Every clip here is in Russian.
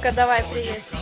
Кока, давай, привет.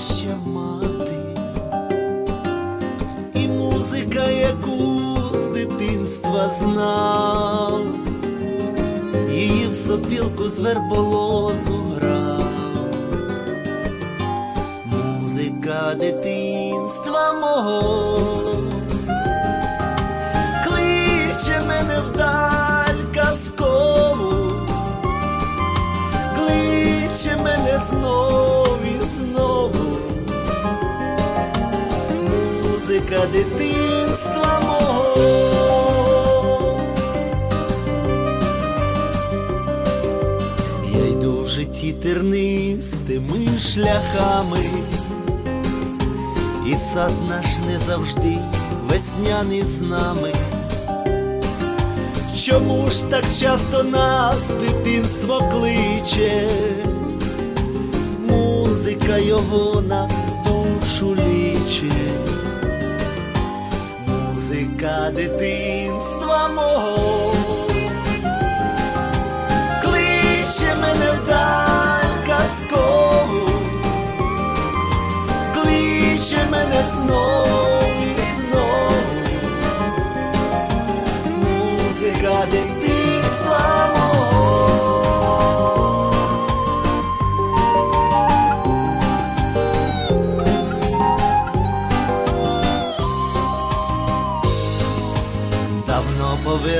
краща мати, і музика, яку з дитинства знав, її в сопілку з верболозу грав, музика дитинства мого. Музика дитинства мого. Я йду в житті тернистими шляхами, і сад наш не завжди весняний з нами. Чому ж так часто нас дитинство кличе? Музика його на душу ліче, музика дитинства мого. Кличе мене вдаль казкову, кличе мене знов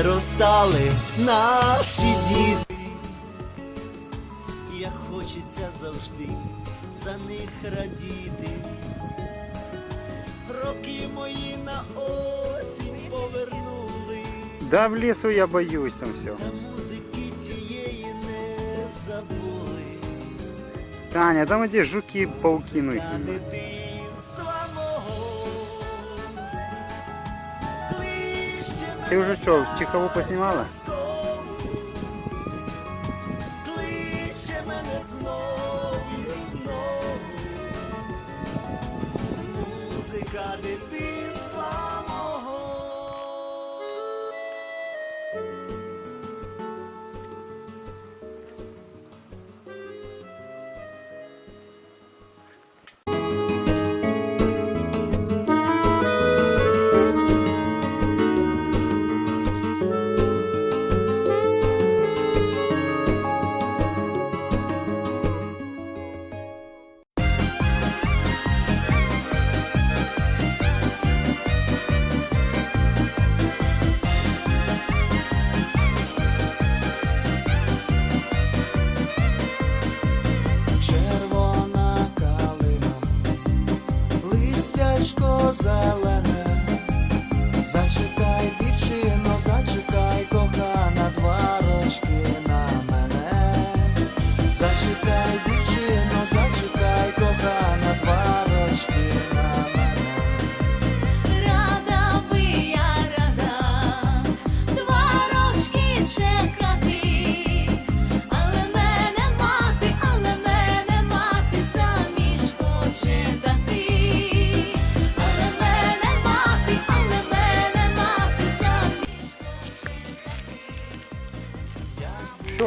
Давно повиростали наші діти, як хочеться завжди за них радіти. Роки мої на осінь повернули, Да, в лесу я боюсь там все. та музики цієї не забули. Таня, там эти жуки, пауки, ну Ты уже что, чехову поснимала?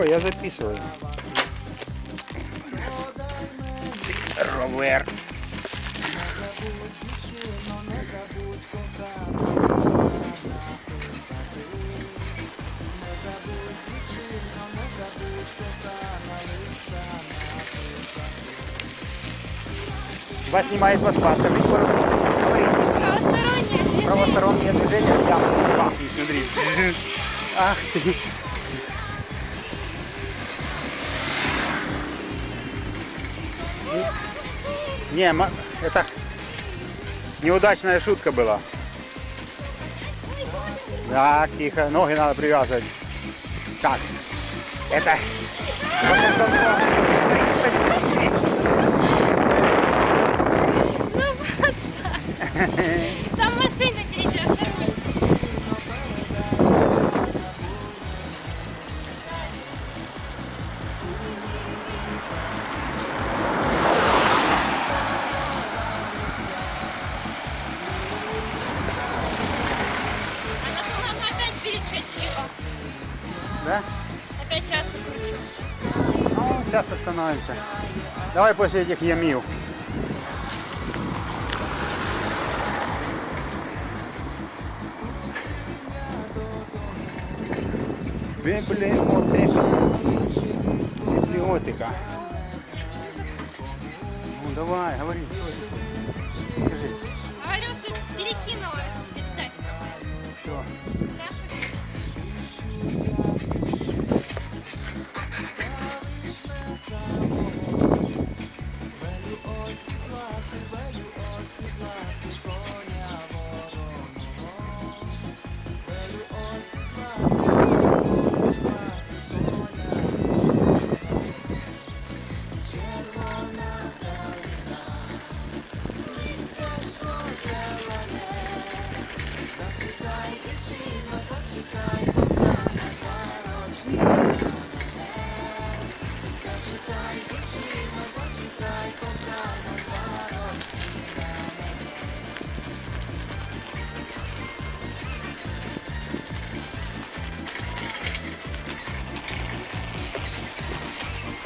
Все, я записываю. Ровер. Вас снимает. Говори. Правостороннє. Правостороннее движение. Я. Смотри. Ах ты. Не, это неудачная шутка была. Так, тихо, ноги надо привязывать. Так, это... Там машина перейдет. остановимся. Давай после этих ямил. Библиотека. Библиотека. Ну давай, говори.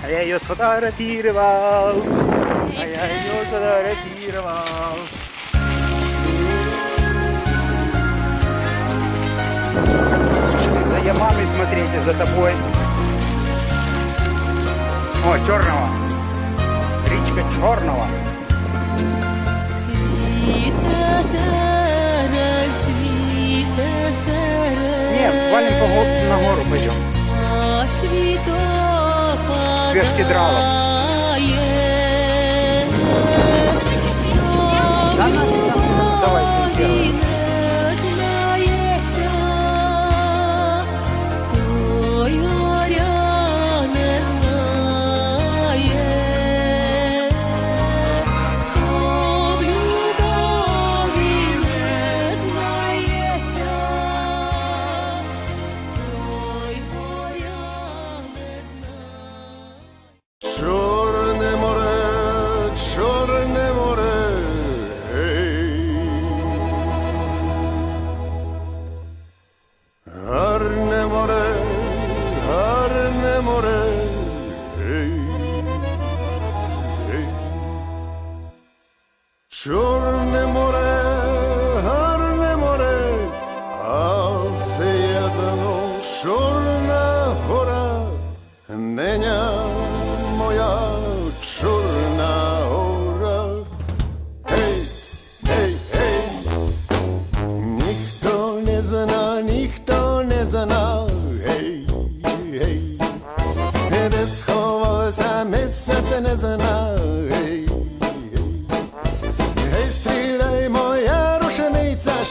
А я ее сфотографировал. А я ее сфотографировал. За я мамой смотрите, за тобой. О, черного. Речка черного. Нет, валим по на гору пойдем. Свежки драла. Давай,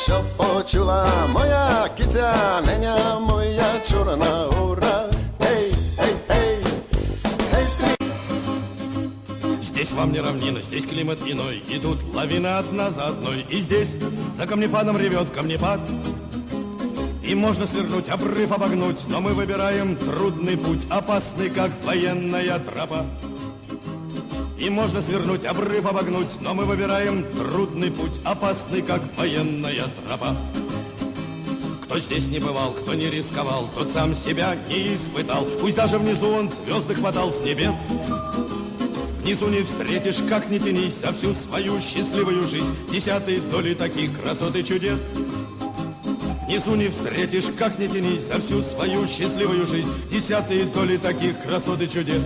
що почула моя киця, неня моя чорна гора. Гей, гей, гей, гей, стріляй. Здесь вам не равнина, здесь климат иной И тут лавина одна за одной И здесь за камнепадом ревет камнепад И можно свернуть, обрыв обогнуть Но мы выбираем трудный путь Опасный, как военная тропа И можно свернуть, обрыв обогнуть Но мы выбираем трудный путь Опасный, как военная тропа. Кто здесь не бывал, кто не рисковал, тот сам себя не испытал. Пусть даже внизу он звезды хватал с небес. Внизу не встретишь, как не тянись, за всю свою счастливую жизнь. Десятой доли таких красот и чудес. Внизу не встретишь, как не тянись, за всю свою счастливую жизнь. Десятые доли таких красот и чудес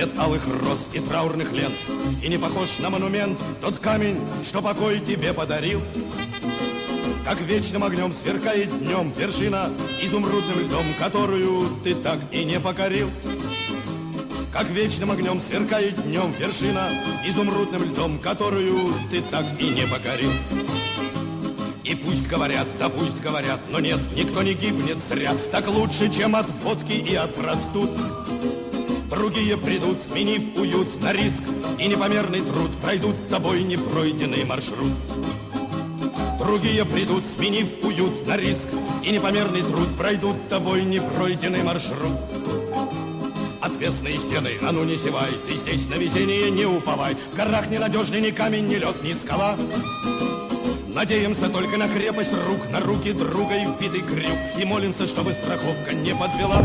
Нет алых роз и траурных лент И не похож на монумент Тот камень, что покой тебе подарил как вечным огнем сверкает днем вершина изумрудным льдом, которую ты так и не покорил. Как вечным огнем сверкает днем вершина изумрудным льдом, которую ты так и не покорил. И пусть говорят, да пусть говорят, но нет, никто не гибнет зря, так лучше, чем от водки и от простуд. Другие придут, сменив уют на риск и непомерный труд, пройдут тобой непройденный маршрут. Другие придут, сменив уют на риск и непомерный труд, пройдут тобой непройденный маршрут. Отвесные стены, а ну не зевай, ты здесь на везение не уповай, в горах ненадежный ни камень, ни лед, ни скала. Надеемся только на крепость рук, на руки друга и вбитый крюк, и молимся, чтобы страховка не подвела.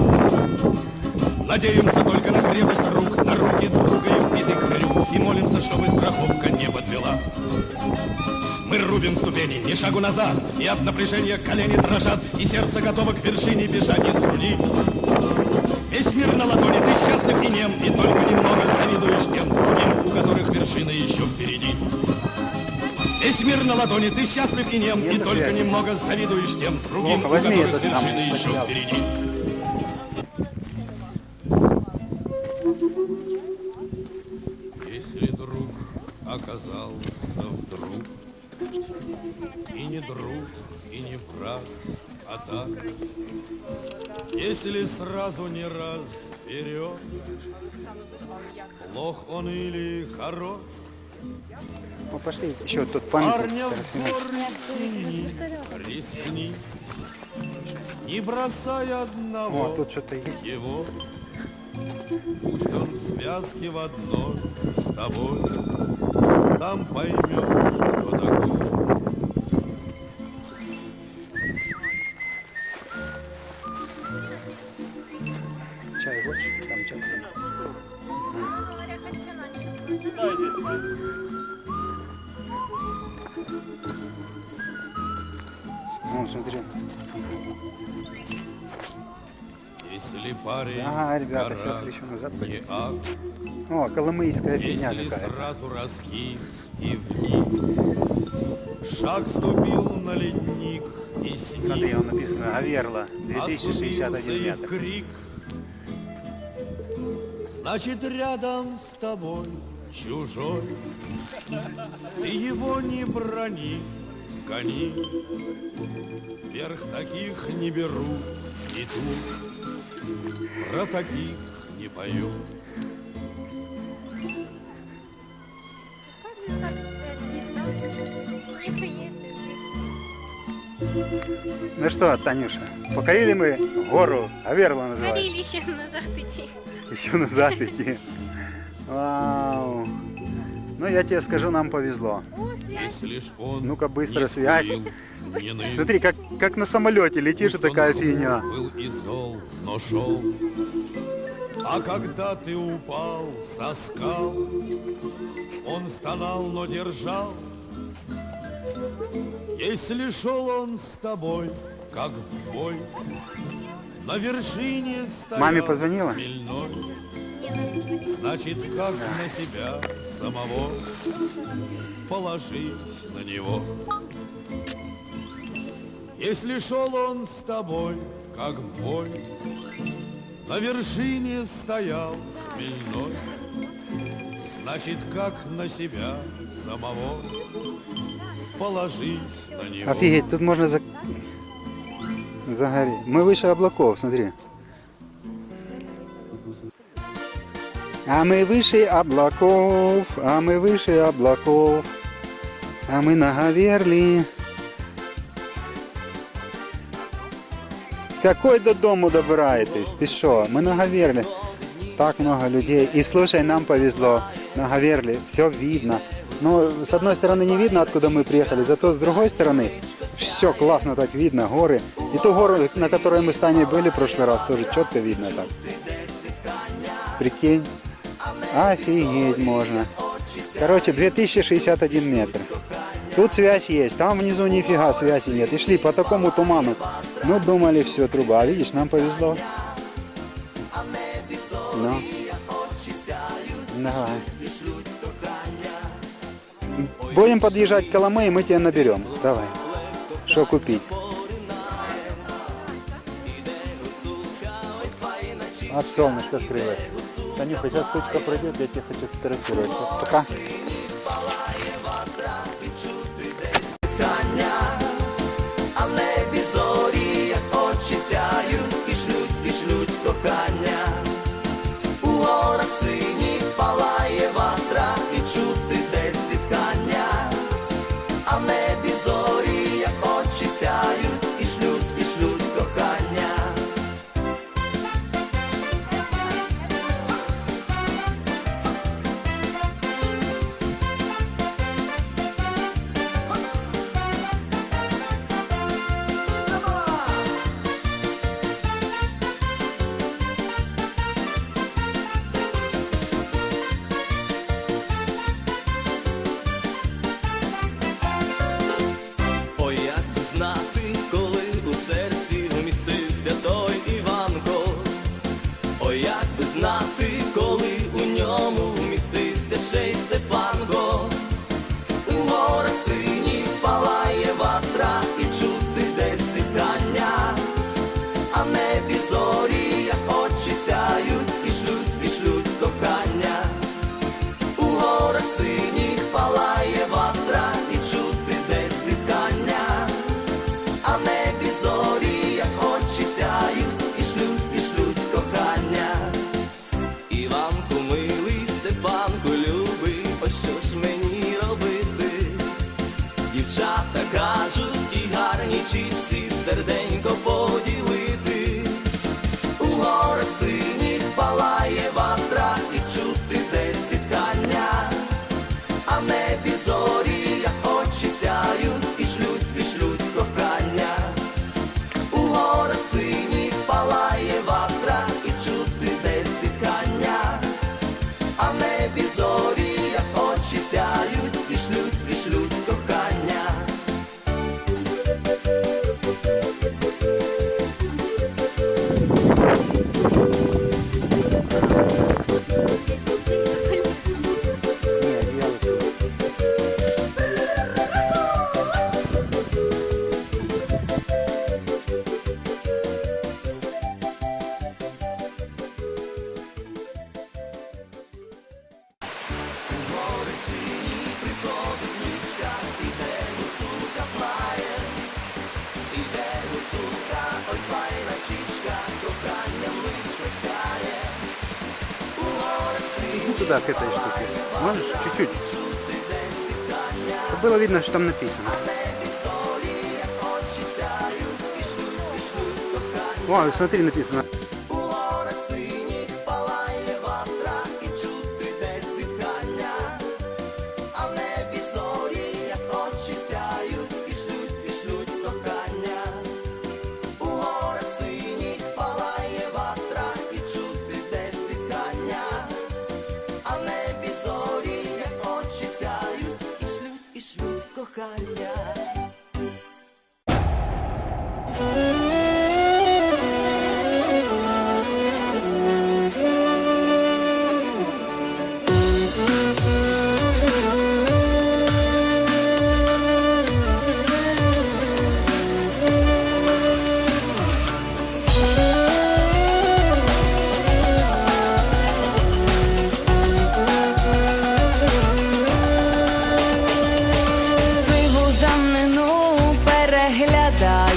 Надеемся только на крепость рук, на руки друга и вбитый крюк, и молимся, чтобы страховка не подвела. Мы рубим ступени, ни шагу назад, и от напряжения колени дрожат, и сердце готово к вершине бежать из груди. Весь мир на ладони, ты счастлив и нем, и только немного завидуешь тем другим, у которых вершина еще впереди. Весь мир на ладони, ты счастлив и нем, и только немного завидуешь тем другим, Плохо, у которых вершина еще впереди. Сразу не разберет Плох он или хорош Ну пошли, еще тут памятник. Парня в распинать. горе тяни, рискни Не бросай О, одного тут что-то есть. его Пусть он в связке в одной с тобой Там поймешь, кто такой Гора сейчас еще назад не ад. О, колымийская фигня Если какая. сразу раскис и вниз. Шаг ступил на ледник и Смотри, сник он написано Аверла, Оступился 2061 и в метр. крик Значит, рядом с тобой чужой. Ты его не брони, гони. Вверх таких не беру и тут Про таких не пою Как же так связь нет, да? Снится есть, здесь. Ну что, Танюша, покорили мы гору, Аверла называется. Горели еще назад идти. Еще назад идти. Вау. Ну, я тебе скажу, нам повезло. Ну-ка, быстро связь. Смотри, как, как на самолете летишь, и такая фигня. был и зол, но шел. А когда ты упал со скал, он стонал, но держал. Если шел он с тобой, как в бой, на вершине стоял Маме позвонила? Хмельной. Значит, как на себя самого положись на него. Если шел он с тобой, как в бой, на вершине стоял хмельной, значит, как на себя самого положись на него. Офигеть, тут можно за... загореть. Мы выше облаков, смотри. А мы выше облаков, а мы выше облаков, а мы на Гаверли. Какой до дому добираетесь? Ты что? Мы на Гаверли. Так много людей. И слушай, нам повезло. На Гаверли все видно. Ну, с одной стороны не видно, откуда мы приехали, зато с другой стороны все классно так видно, горы. И ту гору, на которой мы с Таней были в прошлый раз, тоже четко видно так. Прикинь. Офигеть можно. Короче, 2061 метр. Тут связь есть, там внизу нифига связи нет. И шли по такому туману. Ну, думали, все, труба. А видишь, нам повезло. Ну. Давай. Будем подъезжать к Коломы, и мы тебя наберем. Давай. Что купить? От солнышка скрылось. Танюха, сейчас точка пройдет, я тебя хочу сфотографировать. Пока. Видно, что там написано. О, смотри, написано.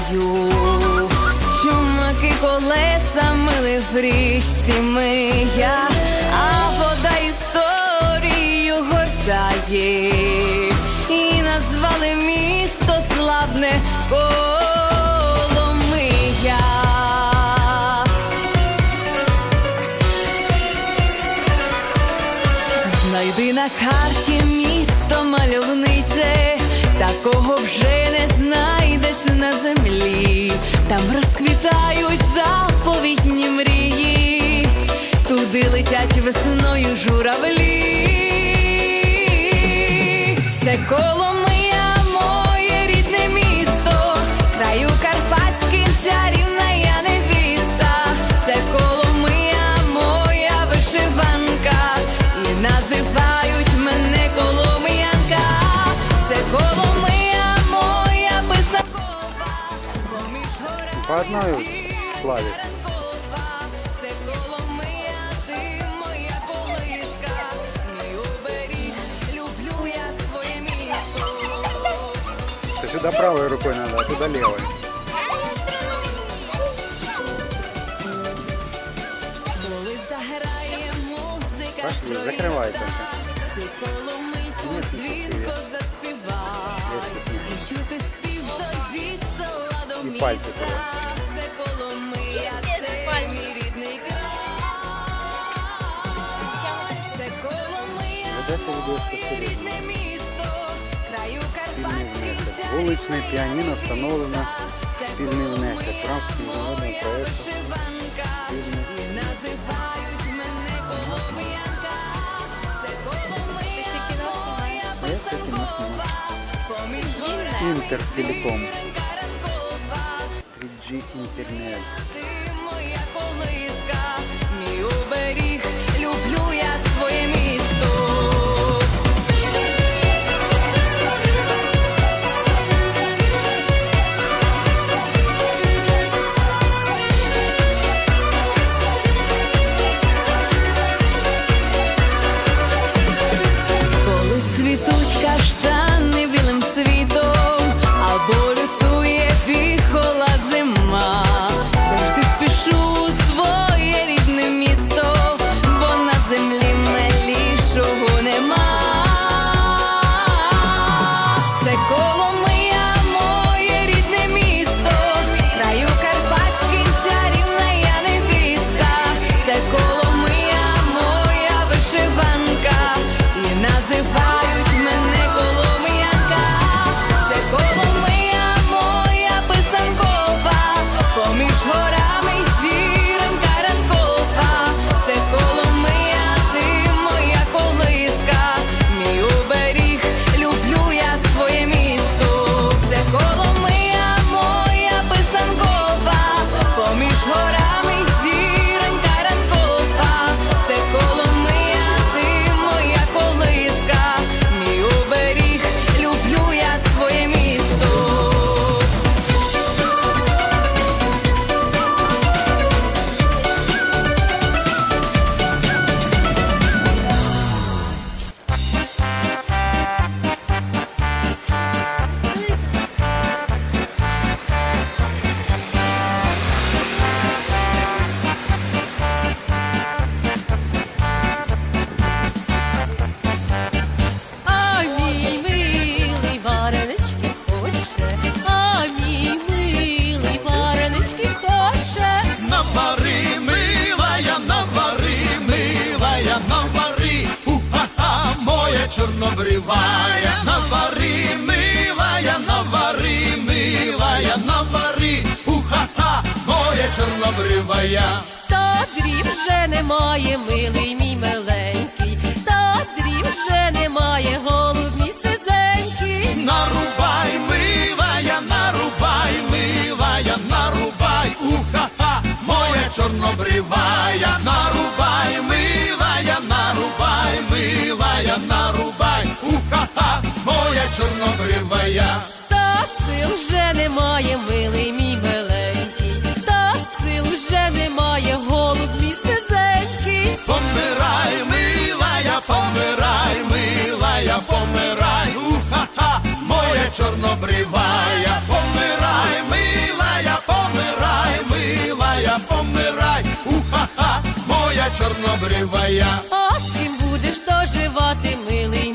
Переглядаю, чумаки колесами ли в річці мия, а вода історію гортає, і назвали місто славне Коломия. Знайди на карті місто мальовниче, такого вже не знайдеш на землі. Там розквітають заповітні мрії, туди летять весною журавлі. Це Коломия, По одной плавить. Ты сюда правой рукой надо, а туда левой. Пошли, закрывай только. пальці. Вуличне піаніно встановлено спільний внесок. Трампський народний проєкт. Називають мене Колом'янка. Це Коломия моя писанкова. Поміж горем і зіронька ранкова. 3G интернет. Ти моя колиска, мій оберіг, люблю am I? Нарубай, милая, нарубай, милая, нарубай, уха-ха, моя чорнобривая, нарубай, милая, нарубай, милая, нарубай, уха-ха, моя чорнобривая. Та сил вже немає, милий мій моя чорнобривая, помирай, милая, помирай, милая, помирай, уха-ха, моя чорнобривая. А з ким будеш доживати, милий